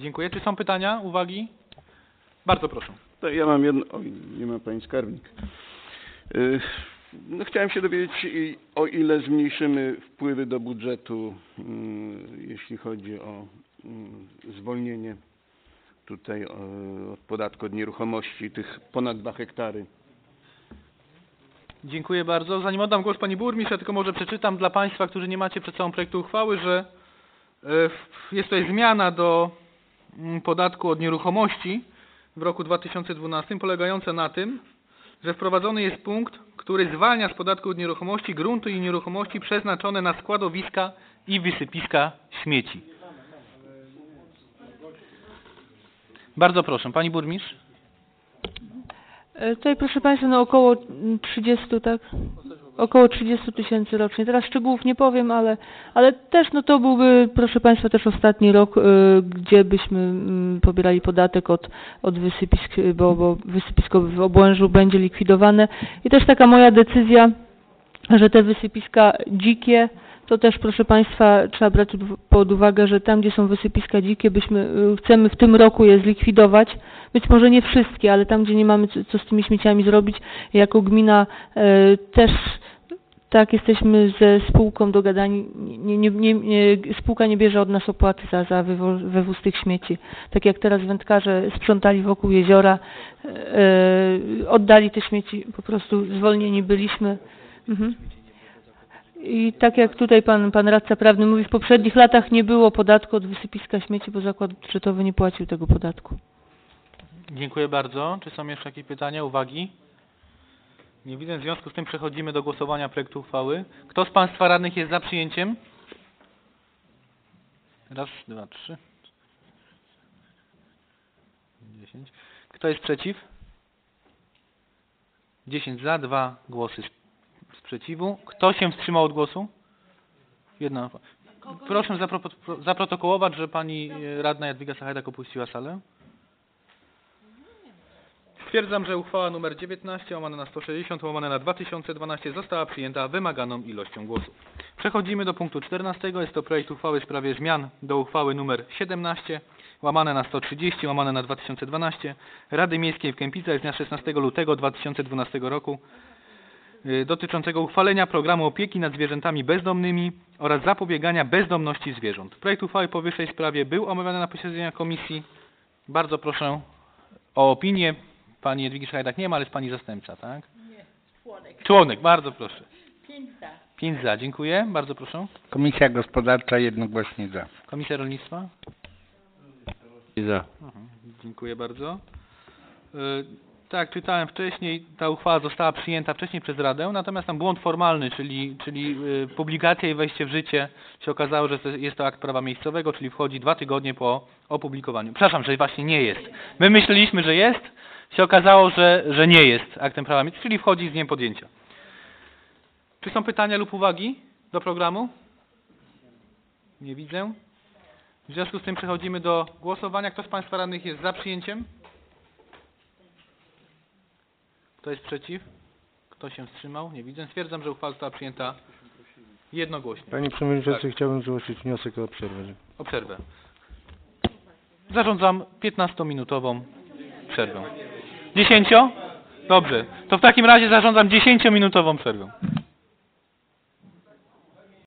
Dziękuję. Czy są pytania, uwagi? Bardzo proszę. To ja mam jedno... Oj, nie ma pani skarbnik. Y, No, chciałem się dowiedzieć, o ile zmniejszymy wpływy do budżetu, mm, jeśli chodzi o mm, zwolnienie tutaj od podatku od nieruchomości, tych ponad dwa hektary. Dziękuję bardzo. Zanim oddam głos Pani Burmistrz, ja tylko może przeczytam dla Państwa, którzy nie macie przed sobą projektu uchwały, że e, jest tutaj zmiana do podatku od nieruchomości w roku 2012 polegająca na tym, że wprowadzony jest punkt, który zwalnia z podatku od nieruchomości grunty i nieruchomości przeznaczone na składowiska i wysypiska śmieci. Bardzo proszę, Pani Burmistrz. E, Tutaj proszę Państwa, no około mm, 30, tak? Około 30 tysięcy rocznie. Teraz szczegółów nie powiem, ale, ale też no to byłby, proszę Państwa, też ostatni rok, y, gdzie byśmy mm, pobierali podatek od, od wysypisk, y, bo, bo wysypisko w Obłężu będzie likwidowane. I też taka moja decyzja, że te wysypiska dzikie, to też proszę Państwa trzeba brać pod uwagę, że tam gdzie są wysypiska dzikie, byśmy, y, chcemy w tym roku je zlikwidować. Być może nie wszystkie, ale tam gdzie nie mamy co, z tymi śmieciami zrobić, jako gmina e, też tak jesteśmy ze spółką dogadani, nie, nie, nie, nie, spółka nie bierze od nas opłaty za, za wywo, wywóz tych śmieci. Tak jak teraz wędkarze sprzątali wokół jeziora, e, oddali te śmieci, po prostu zwolnieni byliśmy. Mhm. I tak jak tutaj pan, pan radca prawny mówi, w poprzednich latach nie było podatku od wysypiska śmieci, bo zakład budżetowy nie płacił tego podatku. Dziękuję bardzo. Czy są jeszcze jakieś pytania, uwagi? Nie widzę, w związku z tym przechodzimy do głosowania projektu uchwały. Kto z Państwa radnych jest za przyjęciem? Raz, dwa, trzy. Dziesięć. Kto jest przeciw? Dziesięć za, dwa głosy sprzeciwu. Kto się wstrzymał od głosu? Jedna. Proszę zapro- zaprotokołować, że Pani e, radna Jadwiga Sachajdak opuściła salę. Stwierdzam, że uchwała nr 19 łamane na 160 łamane na 2012 została przyjęta wymaganą ilością głosów. Przechodzimy do punktu 14. Jest to projekt uchwały w sprawie zmian do uchwały nr 17 łamane na 130 łamane na 2012 Rady Miejskiej w Kępicach z dnia 16 lutego 2012 roku dotyczącego uchwalenia programu opieki nad zwierzętami bezdomnymi oraz zapobiegania bezdomności zwierząt. Projekt uchwały w powyższej sprawie był omawiany na posiedzeniach komisji. Bardzo proszę o opinię. Pani Jadwigi Szajdak nie ma, ale jest Pani zastępca, tak? Nie, członek. Członek, bardzo proszę. Pięć za, dziękuję. Bardzo proszę. Komisja Gospodarcza jednogłośnie za. Komisja Rolnictwa? Za. Mhm, dziękuję bardzo. Y, Tak, czytałem wcześniej, ta uchwała została przyjęta wcześniej przez Radę, natomiast tam błąd formalny, czyli, czyli y, publikacja i wejście w życie się okazało, że jest to akt prawa miejscowego, czyli wchodzi dwa tygodnie po opublikowaniu. Przepraszam, że właśnie nie jest. My myśleliśmy, że jest, się okazało, że, że nie jest aktem prawa miejscowego, czyli wchodzi z dniem podjęcia. Czy są pytania lub uwagi do programu? Nie widzę. W związku z tym przechodzimy do głosowania. Kto z Państwa radnych jest za przyjęciem? Kto jest przeciw? Kto się wstrzymał? Nie widzę. Stwierdzam, że uchwała została przyjęta jednogłośnie. Panie Przewodniczący, Tak. chciałbym zgłosić wniosek o przerwę. O przerwę. Zarządzam 15-minutową przerwę. 10? Dobrze. To w takim razie zarządzam 10-minutową przerwę.